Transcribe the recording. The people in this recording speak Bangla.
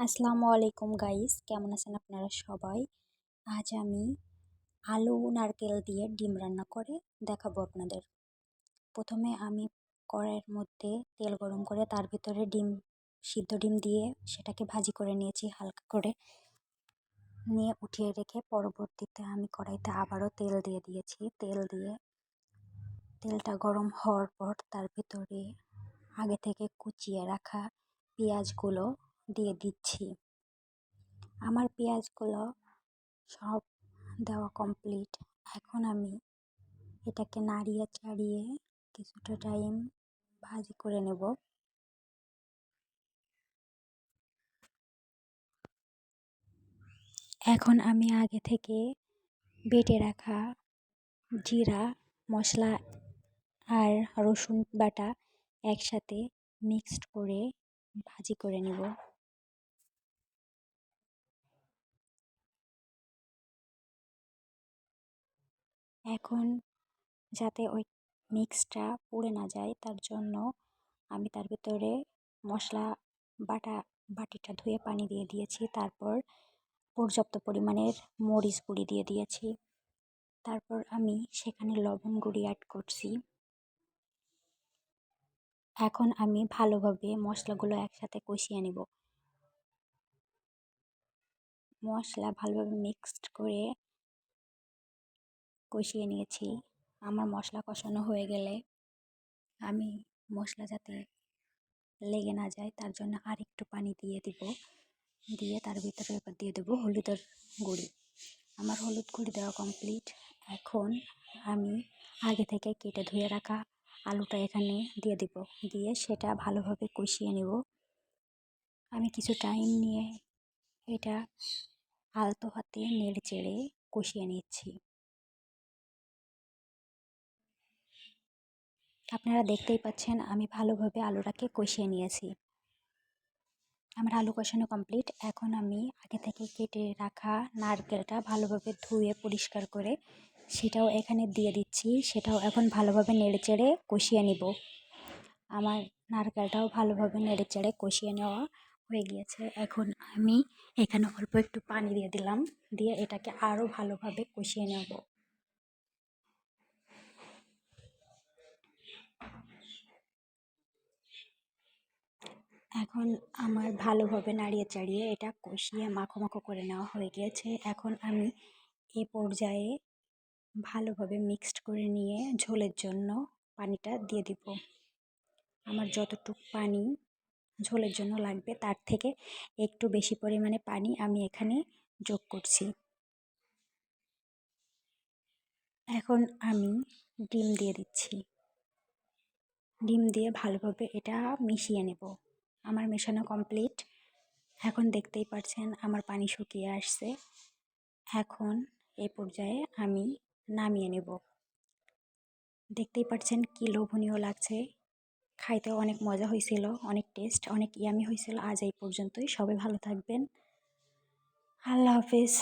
আসসালামু আলাইকুম গাইস, কেমন আছেন আপনারা সবাই? আজ আমি আলু, নারকেল দিয়ে ডিম রান্না করে দেখাবো আপনাদের। প্রথমে আমি কড়াইয়ের মধ্যে তেল গরম করে তার ভিতরে ডিম, সিদ্ধ ডিম দিয়ে সেটাকে ভাজি করে নিয়েছি হালকা করে। নিয়ে উঠিয়ে রেখে পরবর্তীতে আমি কড়াইতে আবারও তেল দিয়ে দিয়েছি। তেল দিয়ে তেলটা গরম হওয়ার পর তার ভিতরে আগে থেকে কুচিয়ে রাখা পেঁয়াজগুলো দিয়ে দিচ্ছি। আমার পেঁয়াজগুলো সব দেওয়া কমপ্লিট এখন আমি এটাকে নাড়িয়ে চাড়িয়ে কিছুটা টাইম ভাজি করে নেব। এখন আমি আগে থেকে বেটে রাখা জিরা, মশলা আর রসুন বাটা একসাথে মিক্সড করে ভাজি করে নেব। এখন যাতে ওই মিক্সটা পুড়ে না যায়, তার জন্য আমি তার ভিতরে মশলা বাটা, বাটিটা ধুয়ে পানি দিয়ে দিয়েছি। তারপর পর্যাপ্ত পরিমাণের মরিচ গুঁড়ি দিয়ে দিয়েছি। তারপর আমি সেখানে লবণ গুঁড়ি অ্যাড করছি। এখন আমি ভালোভাবে মশলাগুলো একসাথে কষিয়ে নেব। মশলা ভালোভাবে মিক্সড করে কষিয়ে নিয়েছি। আমার মশলা কষানো হয়ে গেলে আমি মশলা যাতে লেগে না যায়, তার জন্য আর একটু পানি দিয়ে দিব। দিয়ে তার ভিতরে এবার দিয়ে দেবো হলুদের গুঁড়ি। আমার হলুদ গুঁড়ি দেওয়া কমপ্লিট এখন আমি আগে থেকে কেটে ধুয়ে রাখা আলুটা এখানে দিয়ে দিব। দিয়ে সেটা ভালোভাবে কষিয়ে নেব। আমি কিছু টাইম নিয়ে এটা আলতো হাতে নেড়ে চেড়ে কষিয়ে নিচ্ছি। আপনারা দেখতেই পাচ্ছেন আমি ভালোভাবে আলুটাকে কষিয়ে নিয়েছি। আমার আলু কষানো কমপ্লিট এখন আমি আগে থেকে কেটে রাখা নারকেলটা ভালোভাবে ধুয়ে পরিষ্কার করে সেটাও এখানে দিয়ে দিচ্ছি। সেটাও এখন ভালোভাবে নেড়ে চেড়ে কষিয়ে নিব। আমার নারকেলটাও ভালোভাবে নেড়ে চেড়ে কষিয়ে নেওয়া হয়ে গিয়েছে। এখন আমি এখানে অল্প একটু পানি দিয়ে দিলাম। দিয়ে এটাকে আরও ভালোভাবে কষিয়ে নেব। এখন আমার ভালোভাবে নাড়িয়ে চাড়িয়ে এটা কষিয়ে মাখো মাখো করে নেওয়া হয়ে গিয়েছে। এখন আমি এ পর্যায়ে ভালোভাবে মিক্সড করে নিয়ে ঝোলের জন্য পানিটা দিয়ে দিব। আমার যতটুক পানি ঝোলের জন্য লাগবে তার থেকে একটু বেশি পরিমাণে পানি আমি এখানে যোগ করছি। এখন আমি ডিম দিয়ে দিচ্ছি। ডিম দিয়ে ভালোভাবে এটা মিশিয়ে নেব। আমার মেশানো কমপ্লিট এখন দেখতেই পাচ্ছেন আমার পানি শুকিয়ে আসছে। এখন এই পর্যায়ে আমি নামিয়ে নেব। দেখতেই পাচ্ছেন কি লোভনীয় লাগছে। খাইতে অনেক মজা হয়েছিল অনেক টেস্ট অনেক ইয়ামি হয়েছিল আজ এই পর্যন্তই। সবাই ভালো থাকবেন। আল্লাহ হাফিজ।